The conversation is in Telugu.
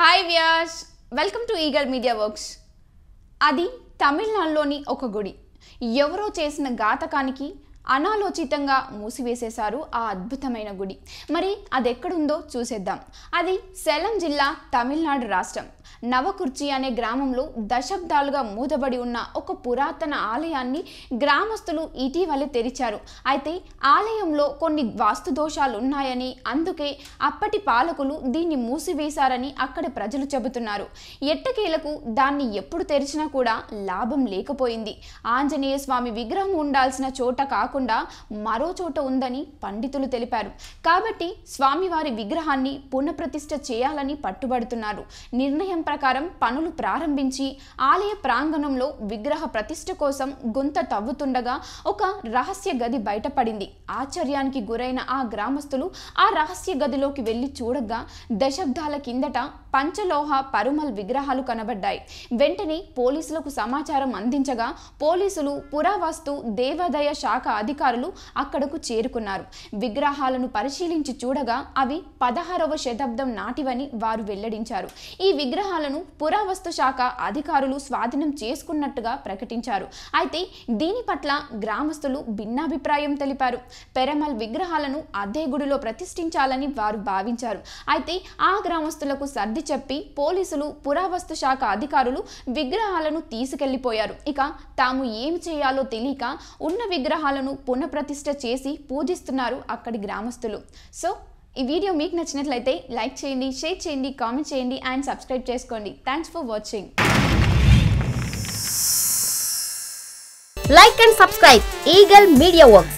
Hi Vyas welcome to eagle media works అది తమిళనాడులోని ఒక గుడి. ఎవరో చేసిన ఘాతకానికి అనాలోచితంగా మూసివేసేశారు ఆ అద్భుతమైన గుడి. మరి అది ఎక్కడుందో చూసేద్దాం. అది సేలం జిల్లా తమిళనాడు రాష్ట్రం. నవకుర్చి అనే గ్రామంలో దశాబ్దాలుగా మూతబడి ఉన్న ఒక పురాతన ఆలయాన్ని గ్రామస్తులు ఇటీవలే తెరిచారు. అయితే ఆలయంలో కొన్ని వాస్తు దోషాలు ఉన్నాయని అందుకే అప్పటి పాలకులు దీన్ని మూసివేశారని అక్కడి ప్రజలు చెబుతున్నారు. ఎట్టకేలకు దాన్ని ఎప్పుడు తెరిచినా కూడా లాభం లేకపోయింది. ఆంజనేయ స్వామి విగ్రహం ఉండాల్సిన చోట కాకుండా మరో చోట ఉందని పండితులు తెలిపారు. కాబట్టి స్వామివారి విగ్రహాన్ని పునఃప్రతిష్ఠ చేయాలని పట్టుబడుతున్నారు. నిర్ణయం ప్రకారం పనులు ప్రారంభించి ఆలయ ప్రాంగణంలో విగ్రహ ప్రతిష్ఠ కోసం గుంత తవ్వుతుండగా ఒక రహస్య గది బయటపడింది. ఆశ్చర్యానికి గురైన ఆ గ్రామస్తులు ఆ రహస్య గదిలోకి వెళ్ళి చూడగా దశాబ్దాల కిందట పంచలోహ పరుమల్ విగ్రహాలు కనబడ్డాయి. వెంటనే పోలీసులకు సమాచారం అందించగా పోలీసులు పురావస్తు దేవాదాయ శాఖ అధికారులు అక్కడకు చేరుకున్నారు. విగ్రహాలను పరిశీలించి చూడగా అవి పదహారవ శతాబ్దం నాటివని వారు వెల్లడించారు. ఈ విగ్రహాలను పురావస్తు శాఖ అధికారులు స్వాధీనం చేసుకున్నట్టుగా ప్రకటించారు. అయితే దీని పట్ల గ్రామస్తులు భిన్నాభిప్రాయం తెలిపారు. పెరమల్ విగ్రహాలను అదే గుడిలో ప్రతిష్ఠించాలని వారు భావించారు. అయితే ఆ గ్రామస్తులకు సర్ది చెప్పి పోలీసులు పురావస్తు శాఖ అధికారులు విగ్రహాలను తీసుకెళ్ళిపోయారు. ఇక తాము ఏమి చేయాలో తెలియక ఉన్న విగ్రహాలను పునఃప్రతిష్ఠ చేసి పూజిస్తున్నారు అక్కడి గ్రామస్తులు. సో ఈ వీడియో మీకు నచ్చినట్లయితే లైక్ చేయండి షేర్ చేయండి కామెంట్ చేయండి అండ్ సబ్స్క్రైబ్ చేసుకోండి. Thanks for watching. Like and subscribe. Eagle Media Works.